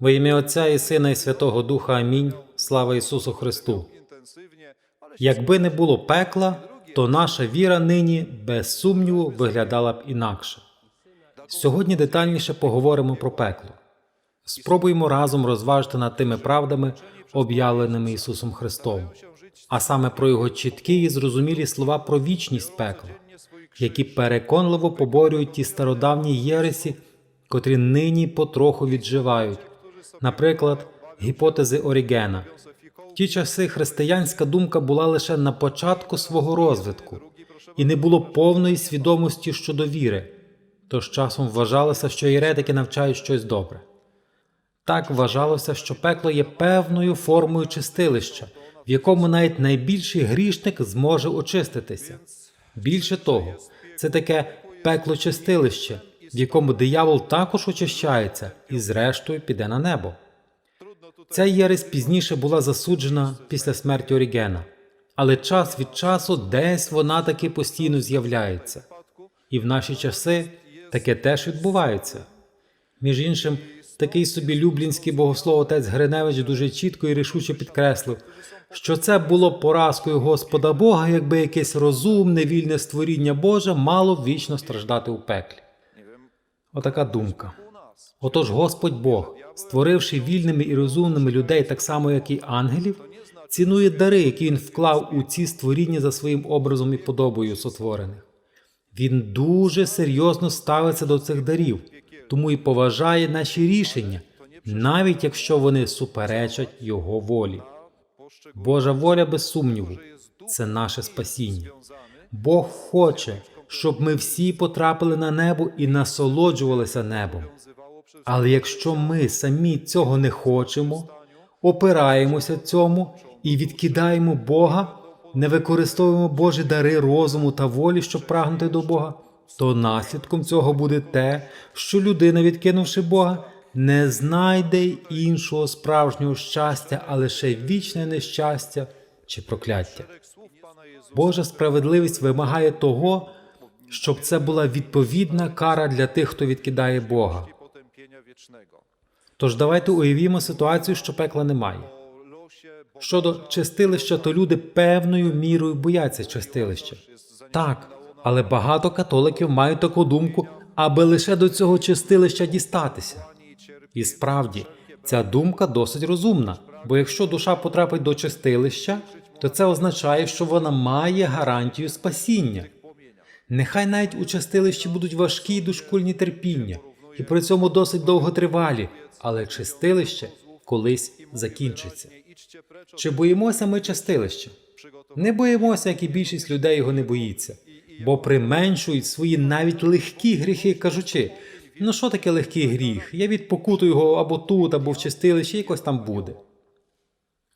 Во ім'я Отця і Сина і Святого Духа Амінь. Слава Ісусу Христу. Якби не було пекла, то наша віра нині без сумніву виглядала б інакше. Сьогодні детальніше поговоримо про пекло. Спробуємо разом розважити над тими правдами, об'явленими Ісусом Христом, а саме про його чіткі і зрозумілі слова про вічність пекла, які переконливо поборюють ті стародавні єресі, котрі нині потроху відживають, наприклад, гіпотези Орігена. В ті часи християнська думка була лише на початку свого розвитку, і не було повної свідомості щодо віри, тож часом вважалося, що єретики навчають щось добре. Так вважалося, що пекло є певною формою чистилища, в якому навіть найбільший грішник зможе очиститися. Більше того, це таке пекло чистилище, в якому диявол також очищається і, зрештою, піде на небо. Ця єресь пізніше була засуджена після смерті Орігена, але час від часу десь вона таки постійно з'являється. І в наші часи таке теж відбувається. Між іншим, такий собі люблінський богослов отець Гриневич дуже чітко і рішуче підкреслив, що це було поразкою Господа Бога, якби якесь розумне, вільне створіння Боже мало вічно страждати у пеклі. Отака думка. Отож, Господь Бог, створивши вільними і розумними людей так само, як і ангелів, цінує дари, які він вклав у ці створіння за своїм образом і подобою сотворених. Він дуже серйозно ставиться до цих дарів, тому і поважає наші рішення, навіть якщо вони суперечать його волі. Божа воля, без сумніву, це наше спасіння. Бог хоче, щоб ми всі потрапили на небо і насолоджувалися небом. Але якщо ми самі цього не хочемо, опираємося цьому і відкидаємо Бога, не використовуємо Божі дари розуму та волі, щоб прагнути до Бога, то наслідком цього буде те, що людина, відкинувши Бога, не знайде іншого справжнього щастя, а лише вічне нещастя чи прокляття. Божа справедливість вимагає того, щоб це була відповідна кара для тих, хто відкидає Бога. Тож давайте уявімо ситуацію, що пекла немає. Щодо чистилища, то люди певною мірою бояться чистилища. Так, але багато католиків мають таку думку, аби лише до цього чистилища дістатися. І справді, ця думка досить розумна, бо якщо душа потрапить до чистилища, то це означає, що вона має гарантію спасіння. Нехай навіть у чистилищі будуть важкі й дошкульні терпіння, і при цьому досить довготривалі, але чистилище колись закінчиться. Чи боїмося ми чистилища? Не боїмося, як і більшість людей його не боїться, бо применшують свої навіть легкі гріхи, кажучи: ну що таке легкий гріх? Я відпокутую його або тут, або в чистилищі, якось там буде.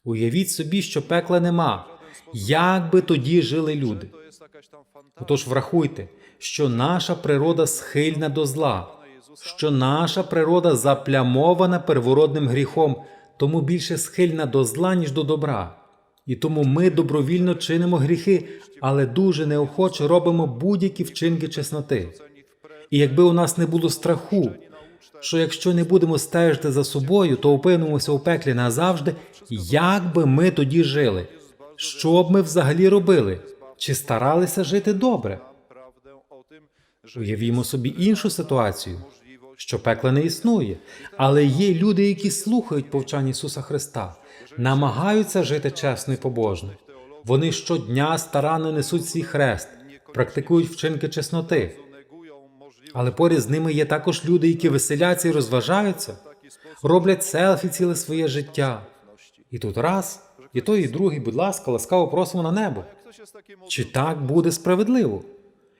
Уявіть собі, що пекла нема. Як би тоді жили люди? Отож, врахуйте, що наша природа схильна до зла, що наша природа заплямована первородним гріхом, тому більше схильна до зла, ніж до добра. І тому ми добровільно чинимо гріхи, але дуже неохоче робимо будь-які вчинки чесноти. І якби у нас не було страху, що якщо не будемо стежити за собою, то опинимося у пеклі назавжди, як би ми тоді жили? Що б ми взагалі робили? Чи старалися жити добре? Уявімо собі іншу ситуацію, що пекла не існує, але є люди, які слухають повчання Ісуса Христа, намагаються жити чесно і побожно. Вони щодня старанно несуть свій хрест, практикують вчинки чесноти. Але поряд з ними є також люди, які веселяться і розважаються, роблять селфі ціле своє життя. І тут раз, і той, і другий, будь ласка, ласкаво просимо на небо. Чи так буде справедливо?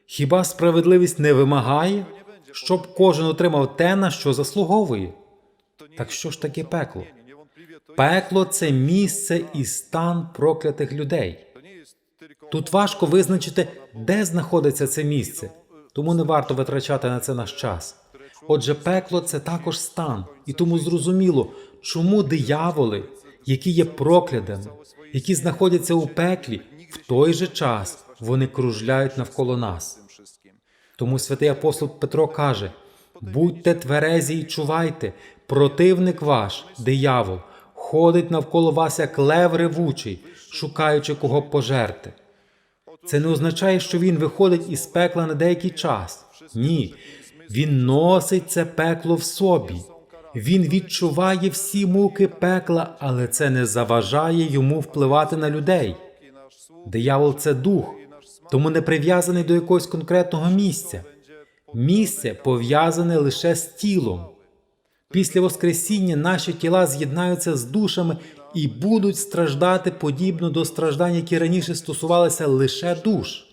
Хіба справедливість не вимагає, щоб кожен отримав те, на що заслуговує? Так що ж таке пекло? Пекло це місце і стан проклятих людей. Тут важко визначити, де знаходиться це місце, тому не варто витрачати на це наш час. Отже, пекло це також стан, і тому зрозуміло, чому дияволи, які є проклятими, які знаходяться у пеклі, в той же час вони кружляють навколо нас. Тому святий апостол Петро каже: Будьте тверезі й чувайте, противник ваш, диявол, ходить навколо вас як лев ревучий, шукаючи кого пожерти. Це не означає, що він виходить із пекла на деякий час. Ні, він носить це пекло в собі. Він відчуває всі муки пекла, але це не заважає йому впливати на людей. Диявол це дух, тому не прив'язаний до якогось конкретного місця. Місце пов'язане лише з тілом. Після Воскресіння наші тіла з'єднаються з душами і будуть страждати подібно до страждань, які раніше стосувалися лише душ.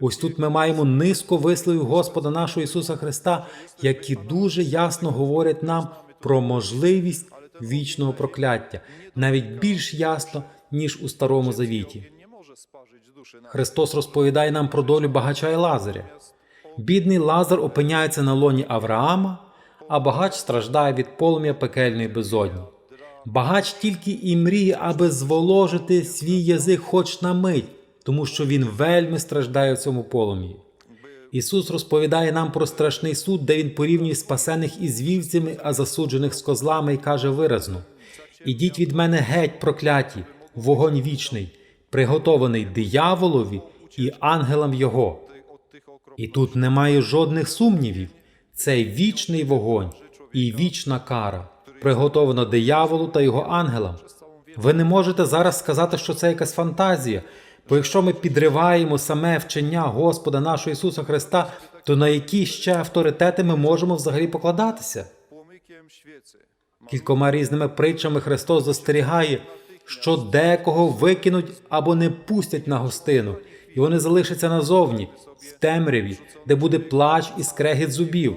Ось тут ми маємо низку висловів Господа нашого Ісуса Христа, які дуже ясно говорять нам про можливість вічного прокляття, навіть більш ясно, ніж у Старому Завіті. Христос розповідає нам про долю багача і Лазаря. Бідний Лазар опиняється на лоні Авраама, а багач страждає від полум'я пекельної безодні. Багач тільки і мріє, аби зволожити свій язик хоч на мить, тому що він вельми страждає в цьому полум'ї. Ісус розповідає нам про страшний суд, де Він порівнює спасених із вівцями, а засуджених з козлами, і каже виразно: Ідіть від мене геть, прокляті, вогонь вічний, приготований дияволові і ангелам його. І тут немає жодних сумнівів. Це вічний вогонь і вічна кара, приготована дияволу та його ангелам. Ви не можете зараз сказати, що це якась фантазія, бо якщо ми підриваємо саме вчення Господа нашого Ісуса Христа, то на які ще авторитети ми можемо взагалі покладатися? Кількома різними притчами Христос застерігає, що декого викинуть або не пустять на гостину, і вони залишаться назовні, в темряві, де буде плач і скрегіт зубів.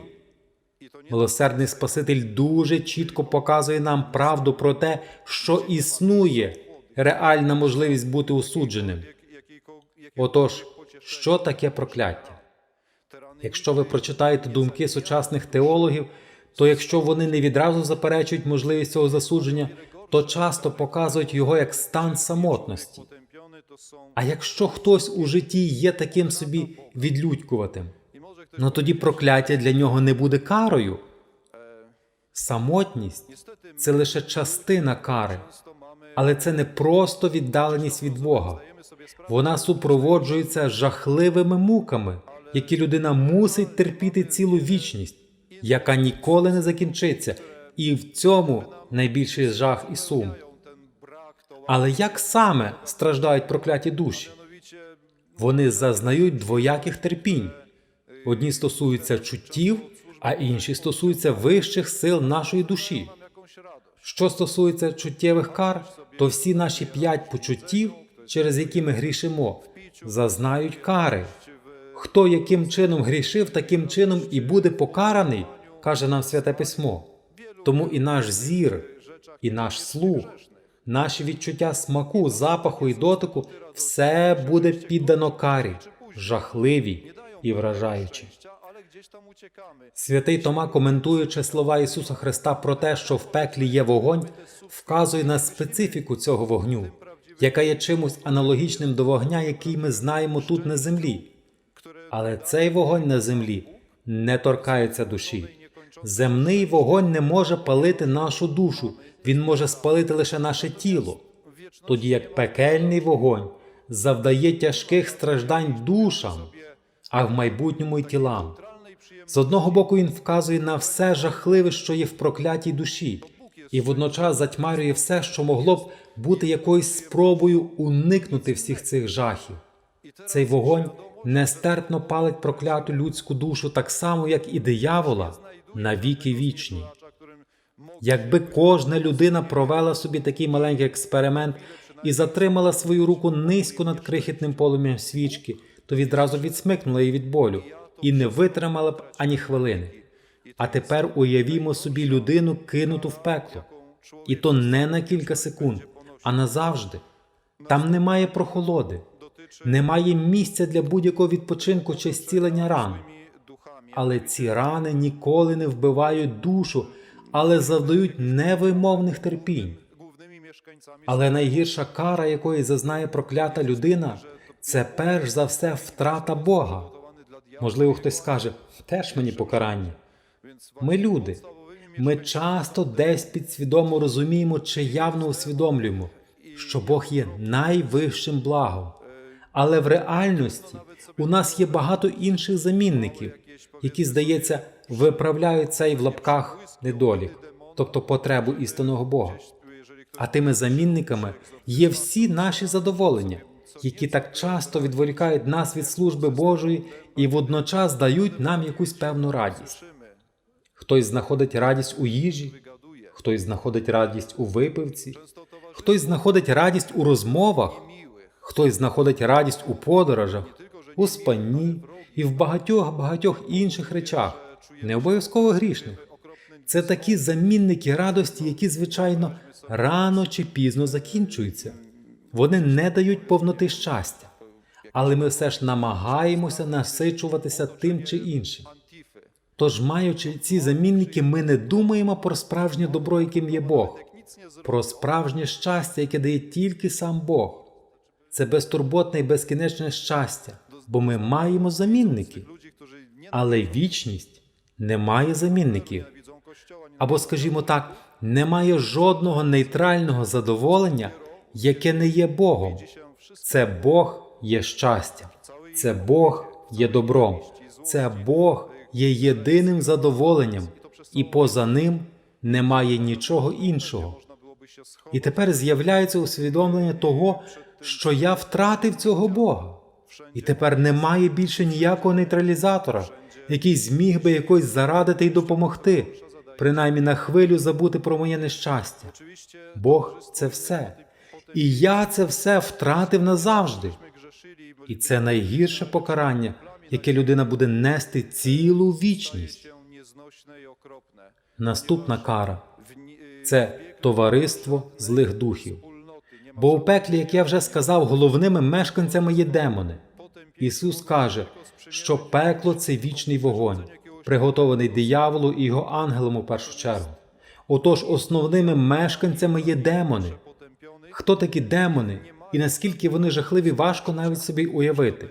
Милосердний Спаситель дуже чітко показує нам правду про те, що існує реальна можливість бути осудженим. Отож, що таке прокляття? Якщо ви прочитаєте думки сучасних теологів, то якщо вони не відразу заперечують можливість цього засудження, то часто показують його як стан самотності. А якщо хтось у житті є таким собі відлюдькуватим, ну тоді прокляття для нього не буде карою. Самотність це лише частина кари, але це не просто віддаленість від Бога. Вона супроводжується жахливими муками, які людина мусить терпіти цілу вічність, яка ніколи не закінчиться, і в цьому найбільший жах і сум. Але як саме страждають прокляті душі? Вони зазнають двояких терпінь. Одні стосуються чуттів, а інші стосуються вищих сил нашої душі. Що стосується чуттєвих кар, то всі наші п'ять почуттів, через які ми грішимо, зазнають кари. Хто яким чином грішив, таким чином і буде покараний, каже нам Святе Письмо. Тому і наш зір, і наш слух, наші відчуття смаку, запаху і дотику все буде піддано карі, жахливій і вражаючій. Святий Тома, коментуючи слова Ісуса Христа про те, що в пеклі є вогонь, вказує на специфіку цього вогню, яка є чимось аналогічним до вогня, який ми знаємо тут на землі. Але цей вогонь на землі не торкається душі. Земний вогонь не може палити нашу душу, він може спалити лише наше тіло, тоді як пекельний вогонь завдає тяжких страждань душам, а в майбутньому й тілам. З одного боку він вказує на все жахливе, що є в проклятій душі, і водночас затьмарює все, що могло б бути якоюсь спробою уникнути всіх цих жахів. Цей вогонь нестерпно палить прокляту людську душу так само, як і диявола, на віки вічні. Якби кожна людина провела собі такий маленький експеримент і затримала свою руку низько над крихітним полум'ям свічки, то відразу відсмикнула її від болю і не витримала б ані хвилини. А тепер уявімо собі людину, кинуту в пекло, і то не на кілька секунд, а назавжди. Там немає прохолоди, немає місця для будь-якого відпочинку чи зцілення ран. Але ці рани ніколи не вбивають душу, але завдають невимовних терпінь. Але найгірша кара, якої зазнає проклята людина, це перш за все втрата Бога. Можливо, хтось скаже, теж мені покарання. Ми люди. Ми часто десь підсвідомо розуміємо чи явно усвідомлюємо, що Бог є найвищим благом. Але в реальності у нас є багато інших замінників, які, здається, виправляють цей в лапках недолік, тобто потребу істинного Бога. А тими замінниками є всі наші задоволення, які так часто відволікають нас від служби Божої і водночас дають нам якусь певну радість. Хтось знаходить радість у їжі, хтось знаходить радість у випивці, хтось знаходить радість у розмовах, хтось знаходить радість у подорожах, у спанні і в багатьох багатьох інших речах, не обов'язково грішних. Це такі замінники радості, які, звичайно, рано чи пізно закінчуються. Вони не дають повноти щастя, але ми все ж намагаємося насичуватися тим чи іншим. Тож, маючи ці замінники, ми не думаємо про справжнє добро, яким є Бог, про справжнє щастя, яке дає тільки сам Бог. Це безтурботне і безкінечне щастя, бо ми маємо замінники, але вічність не має замінників. Або, скажімо так, немає жодного нейтрального задоволення, яке не є Богом. Це Бог є щастя, це Бог є добром, це Бог є єдиним задоволенням, і поза ним немає нічого іншого. І тепер з'являється усвідомлення того, що я втратив цього Бога. І тепер немає більше ніякого нейтралізатора, який зміг би якось зарадити і допомогти, принаймні на хвилю забути про моє нещастя. Бог це все. І я це все втратив назавжди. І це найгірше покарання, яке людина буде нести цілу вічність. Наступна кара це товариство злих духів. Бо у пеклі, як я вже сказав, головними мешканцями є демони. Ісус каже, що пекло це вічний вогонь, приготований дияволу і його ангелам у першу чергу. Отож, основними мешканцями є демони. Хто такі демони і наскільки вони жахливі, важко навіть собі уявити.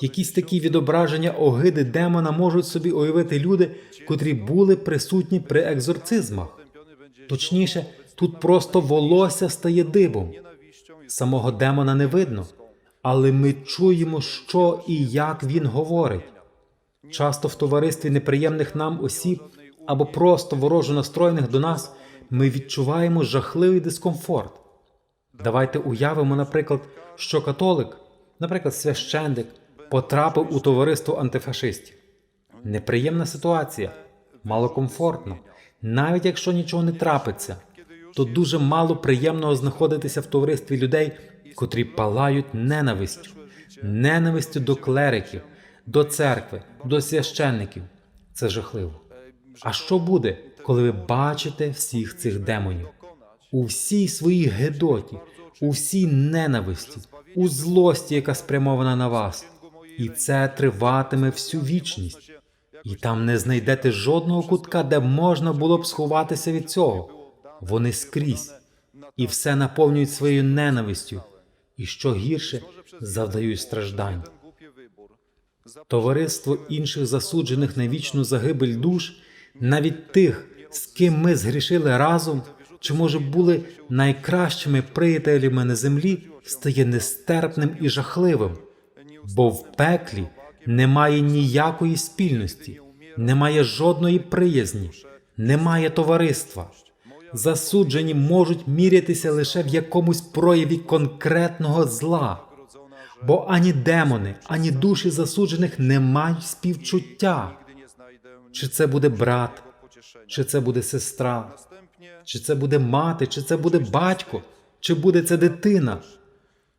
Якісь такі відображення огиди демона можуть собі уявити люди, котрі були присутні при екзорцизмах. Точніше, тут просто волосся стає дибом. Самого демона не видно, але ми чуємо, що і як він говорить. Часто в товаристві неприємних нам осіб або просто ворожо настроєних до нас ми відчуваємо жахливий дискомфорт. Давайте уявимо, наприклад, що католик, наприклад, священник, потрапив у товариство антифашистів. Неприємна ситуація, малокомфортно. Навіть якщо нічого не трапиться, то дуже мало приємного знаходитися в товаристві людей, котрі палають ненавистю, ненавистю до клериків, до церкви, до священників. Це жахливо. А що буде, коли ви бачите всіх цих демонів? У всій своїй гедоті, у всій ненависті, у злості, яка спрямована на вас, і це триватиме всю вічність. І там не знайдете жодного кутка, де можна було б сховатися від цього. Вони скрізь і все наповнюють своєю ненавистю, і що гірше завдають страждань. Товариство інших засуджених на вічну загибель душ, навіть тих, з ким ми згрішили разом, чи може були найкращими приятелями на землі, стає нестерпним і жахливим, бо в пеклі немає ніякої спільності, немає жодної приязні, немає товариства. Засуджені можуть мірятися лише в якомусь прояві конкретного зла, бо ані демони, ані душі засуджених не мають співчуття. Чи це буде брат, чи це буде сестра, чи це буде мати, чи це буде батько, чи буде це дитина.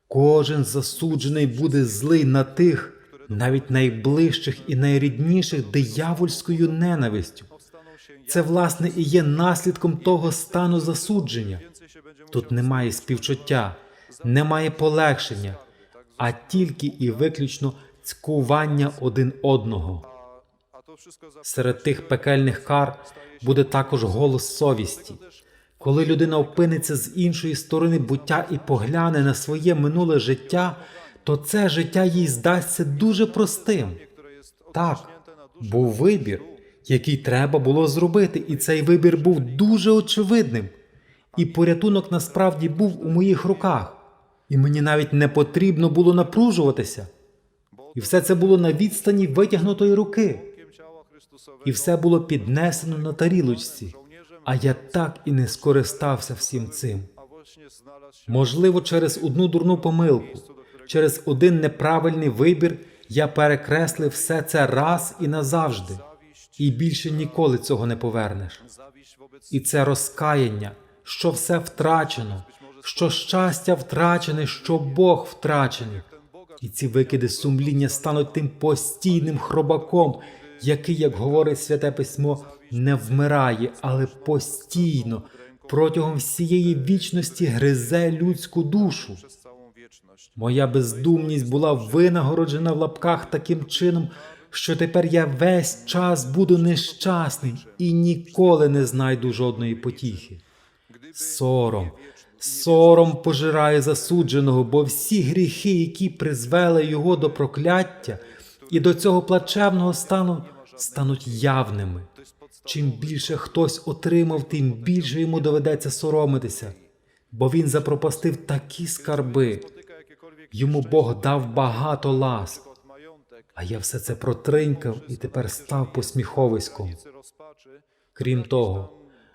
Кожен засуджений буде злий на тих, навіть найближчих і найрідніших диявольською ненавистю. Це, власне, і є наслідком того стану засудження. Тут немає співчуття, немає полегшення, а тільки і виключно цькування один одного. Серед тих пекельних кар буде також голос совісті. Коли людина опиниться з іншої сторони буття і погляне на своє минуле життя, то це життя їй здасться дуже простим. Так, був вибір, який треба було зробити, і цей вибір був дуже очевидним. І порятунок насправді був у моїх руках, і мені навіть не потрібно було напружуватися. І все це було на відстані витягнутої руки, і все було піднесено на тарілочці. А я так і не скористався всім цим. Можливо, через одну дурну помилку, через один неправильний вибір я перекреслив все це раз і назавжди, і більше ніколи цього не повернеш. І це розкаяння, що все втрачено, що щастя втрачене, що Бог втрачений. І ці викиди сумління стануть тим постійним хробаком, який, як говорить святе письмо, не вмирає, але постійно протягом всієї вічності гризе людську душу. Моя бездумність була винагороджена в лапках таким чином, що тепер я весь час буду нещасний і ніколи не знайду жодної потіхи. Сором, сором пожирає засудженого, бо всі гріхи, які призвели його до прокляття і до цього плачевного стану, стануть явними. Чим більше хтось отримав, тим більше йому доведеться соромитися, бо він запропастив такі скарби. Йому Бог дав багато ласк, а я все це протринькав і тепер став посміховиськом. Крім того,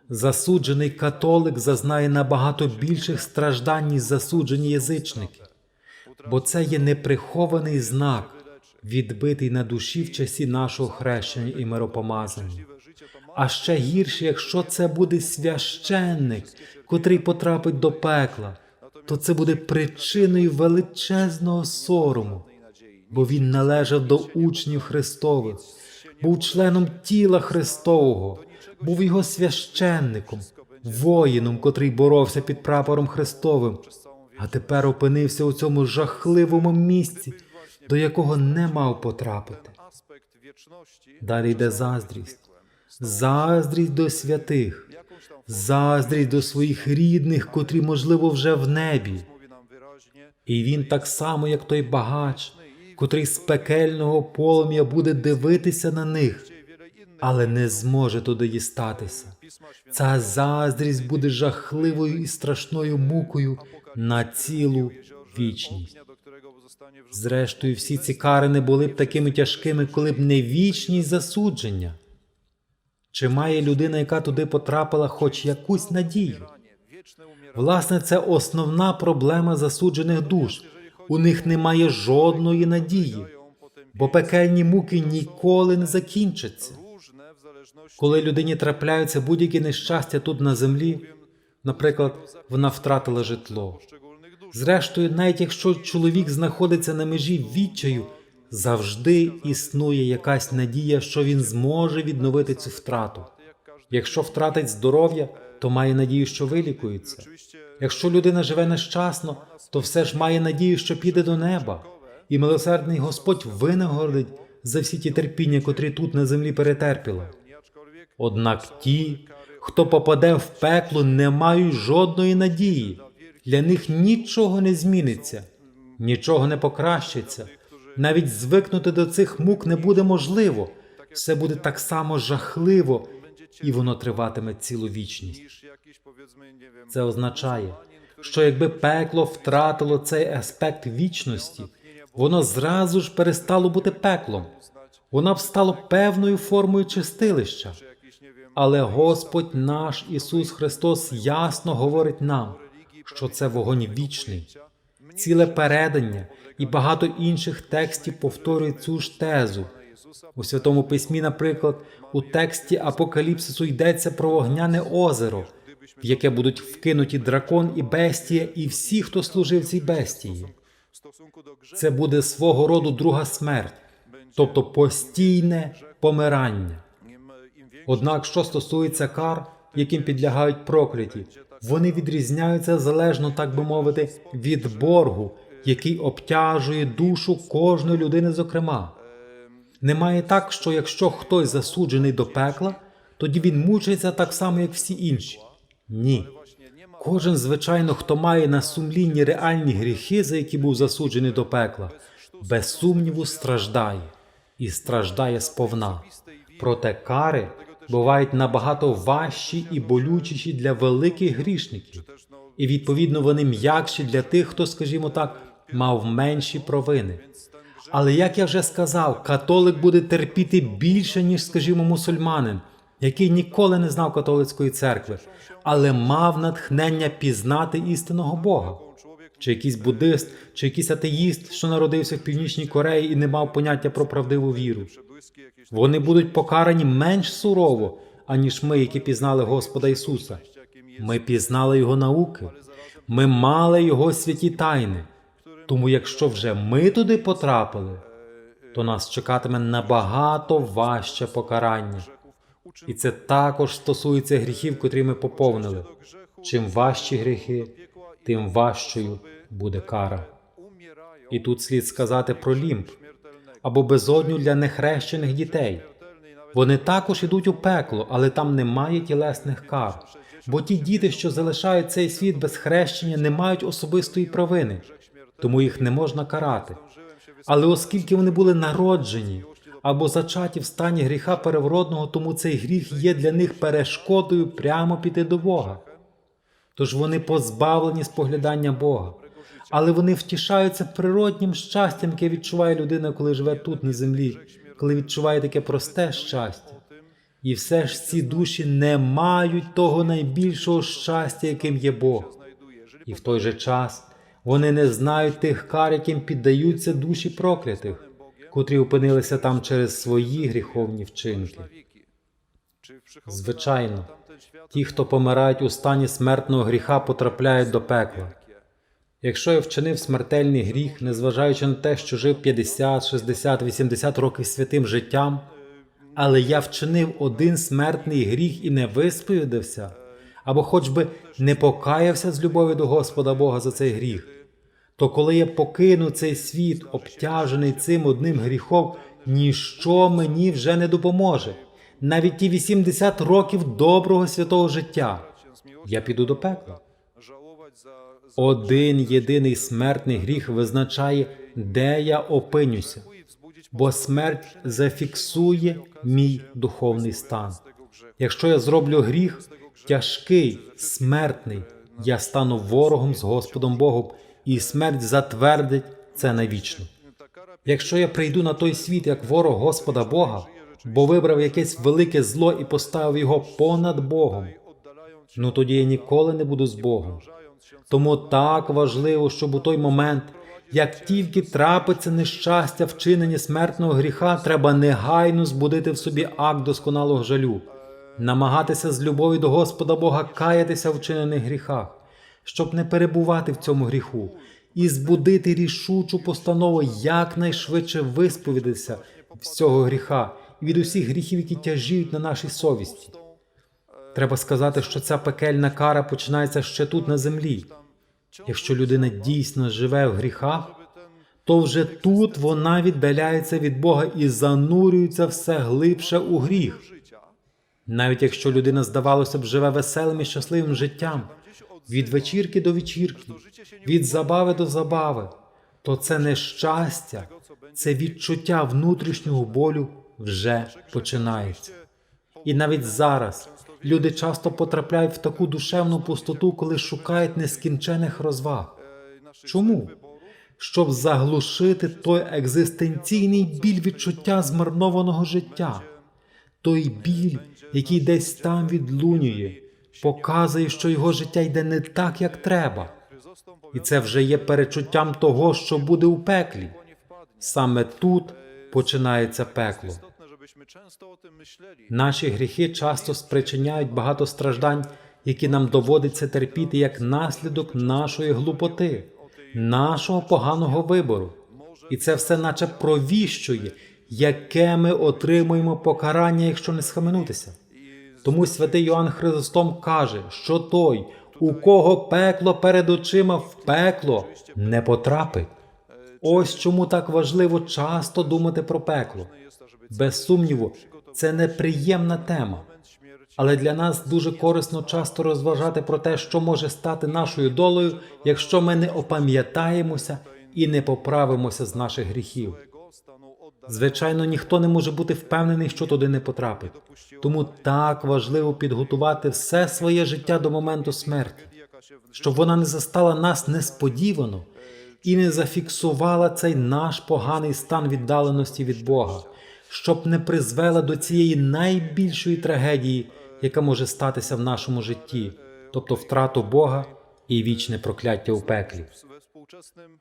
засуджений католик зазнає набагато більших страждань, ніж засуджені язичники, бо це є неприхований знак, відбитий на душі в часі нашого хрещення і миропомазання. А ще гірше, якщо це буде священник, котрий потрапить до пекла, то це буде причиною величезного сорому, бо він належав до учнів Христових, був членом тіла Христового, був його священником, воїном, котрий боровся під прапором Христовим, а тепер опинився у цьому жахливому місці, до якого не мав потрапити. Далі йде заздрість, заздрість до святих, заздрість до своїх рідних, котрі, можливо, вже в небі. І він так само, як той багач, котрий з пекельного полум'я буде дивитися на них, але не зможе туди дістатися. Ця заздрість буде жахливою і страшною мукою на цілу вічність. Зрештою, всі ці кари не були б такими тяжкими, коли б не вічність засудження. Чи має людина, яка туди потрапила, хоч якусь надію? Власне, це основна проблема засуджених душ. У них немає жодної надії, бо пекельні муки ніколи не закінчаться. Коли людині трапляються будь-які нещастя тут на землі, наприклад, вона втратила житло. Зрештою, навіть якщо чоловік знаходиться на межі відчаю, завжди існує якась надія, що він зможе відновити цю втрату. Якщо втратить здоров'я, то має надію, що вилікується. Якщо людина живе нещасно, то все ж має надію, що піде до неба, і милосердний Господь винагородить за всі ті терпіння, котрі тут на землі перетерпіла. Однак ті, хто попаде в пекло, не мають жодної надії. Для них нічого не зміниться, нічого не покращиться. Навіть звикнути до цих мук не буде можливо. Все буде так само жахливо, і воно триватиме цілу вічність. Це означає, що якби пекло втратило цей аспект вічності, воно зразу ж перестало бути пеклом, воно б стало певною формою чистилища. Але Господь наш Ісус Христос ясно говорить нам, що це вогонь вічний, ціле передання і багато інших текстів повторюють цю ж тезу. У святому письмі, наприклад, у тексті Апокаліпсису йдеться про вогняне озеро, в яке будуть вкинуті дракон і бестія, і всі, хто служив цій бестії. Це буде свого роду друга смерть, тобто постійне помирання. Однак, що стосується кар, яким підлягають прокляті, вони відрізняються залежно, так би мовити, від боргу, який обтяжує душу кожної людини, зокрема. Немає так, що якщо хтось засуджений до пекла, тоді він мучиться так само, як всі інші. Ні. Кожен, звичайно, хто має на сумлінні реальні гріхи, за які був засуджений до пекла, без сумніву страждає і страждає сповна. Проте кари бувають набагато важчі і болючіші для великих грішників, і відповідно вони м'якші для тих, хто, скажімо так, мав менші провини. Але як я вже сказав, католик буде терпіти більше, ніж, скажімо, мусульманин, який ніколи не знав католицької церкви, але мав натхнення пізнати істинного Бога. Чи якийсь буддист, чи якийсь атеїст, що народився в Північній Кореї і не мав поняття про правдиву віру. Вони будуть покарані менш сурово, аніж ми, які пізнали Господа Ісуса. Ми пізнали Його науки, ми мали Його святі тайни. Тому, якщо вже ми туди потрапили, то нас чекатиме набагато важче покарання. І це також стосується гріхів, котрі ми поповнили. Чим важчі гріхи, тим важчою буде кара. І тут слід сказати про лімб або безодню для нехрещених дітей. Вони також ідуть у пекло, але там немає тілесних кар. Бо ті діти, що залишають цей світ без хрещення, не мають особистої провини, тому їх не можна карати. Але оскільки вони були народжені або зачаті в стані гріха переворотного, тому цей гріх є для них перешкодою прямо піти до Бога. Тож вони позбавлені споглядання Бога, але вони втішаються природнім щастям, яке відчуває людина, коли живе тут на землі, коли відчуває таке просте щастя. І все ж ці душі не мають того найбільшого щастя, яким є Бог. І в той же час вони не знають тих кар, яким піддаються душі проклятих, котрі опинилися там через свої гріховні вчинки. Звичайно, ті, хто помирають у стані смертного гріха, потрапляють до пекла. Якщо я вчинив смертельний гріх, незважаючи на те, що жив 50, 60, 80 років святим життям, але я вчинив один смертний гріх і не висповідався, або хоч би не покаявся з любові до Господа Бога за цей гріх, то коли я покину цей світ, обтяжений цим одним гріхом, ніщо мені вже не допоможе. Навіть ті 80 років доброго святого життя. Я піду до пекла. Один єдиний смертний гріх визначає, де я опинюся, бо смерть зафіксує мій духовний стан. Якщо я зроблю гріх, тяжкий, смертний, я стану ворогом з Господом Богом, і смерть затвердить це навічно. Якщо я прийду на той світ як ворог Господа Бога, бо вибрав якесь велике зло і поставив його понад Богом, ну тоді я ніколи не буду з Богом. Тому так важливо, щоб у той момент, як тільки трапиться нещастя вчинення смертного гріха, треба негайно збудити в собі акт досконалого жалю, намагатися з любові до Господа Бога каятися в вчинених гріхах, щоб не перебувати в цьому гріху, і збудити рішучу постанову якнайшвидше висповідатися з цього гріха і від усіх гріхів, які тяжіють на нашій совісті. Треба сказати, що ця пекельна кара починається ще тут на землі. Якщо людина дійсно живе в гріхах, то вже тут вона віддаляється від Бога і занурюється все глибше у гріх. Навіть якщо людина, здавалося б, живе веселим і щасливим життям від вечірки до вечірки, від забави до забави, то це не щастя, це відчуття внутрішнього болю вже починається. І навіть зараз люди часто потрапляють в таку душевну пустоту, коли шукають нескінчених розваг. Чому? Щоб заглушити той екзистенційний біль відчуття змарнованого життя, той біль, який десь там відлунює, показує, що його життя йде не так, як треба, і це вже є перечуттям того, що буде у пеклі. Саме тут починається пекло. Наші гріхи часто спричиняють багато страждань, які нам доводиться терпіти як наслідок нашої глупоти, нашого поганого вибору. І це все наче провіщує, яке ми отримуємо покарання, якщо не схаменутися. Тому святий Йоанн Хризостом каже, що той, у кого пекло перед очима в пекло, не потрапить. Ось чому так важливо часто думати про пекло. Без сумніву, це неприємна тема. Але для нас дуже корисно часто розважати про те, що може стати нашою долею, якщо ми не опам'ятаємося і не поправимося з наших гріхів. Звичайно, ніхто не може бути впевнений, що туди не потрапить. Тому так важливо підготувати все своє життя до моменту смерті, щоб вона не застала нас несподівано і не зафіксувала цей наш поганий стан віддаленості від Бога, щоб не призвела до цієї найбільшої трагедії, яка може статися в нашому житті, тобто втрату Бога і вічне прокляття у пеклі.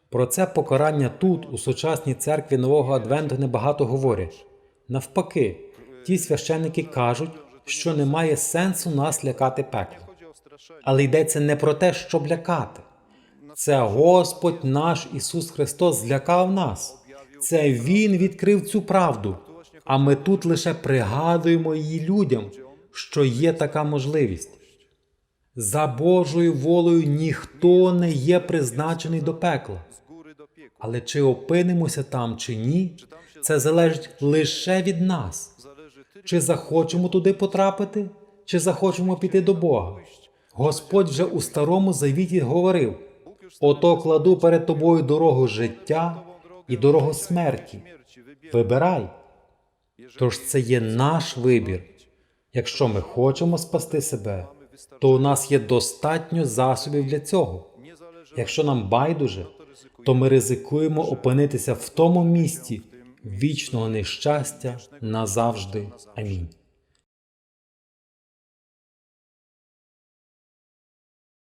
Про це покарання тут, у сучасній церкві Нового Адвенту, небагато говорять. Навпаки, ті священники кажуть, що немає сенсу нас лякати пеклом. Але йдеться не про те, щоб лякати. Це Господь наш Ісус Христос злякав нас. Це Він відкрив цю правду. А ми тут лише пригадуємо її людям, що є така можливість. За Божою волею ніхто не є призначений до пекла. Але чи опинимося там чи ні, це залежить лише від нас. Чи захочемо туди потрапити, чи захочемо піти до Бога. Господь вже у старому завіті говорив: ото кладу перед тобою дорогу життя і дорогу смерті. Вибирай. Тож це є наш вибір. Якщо ми хочемо спасти себе, то у нас є достатньо засобів для цього. Якщо нам байдуже, то ми ризикуємо опинитися в тому місці вічного нещастя назавжди. Амінь.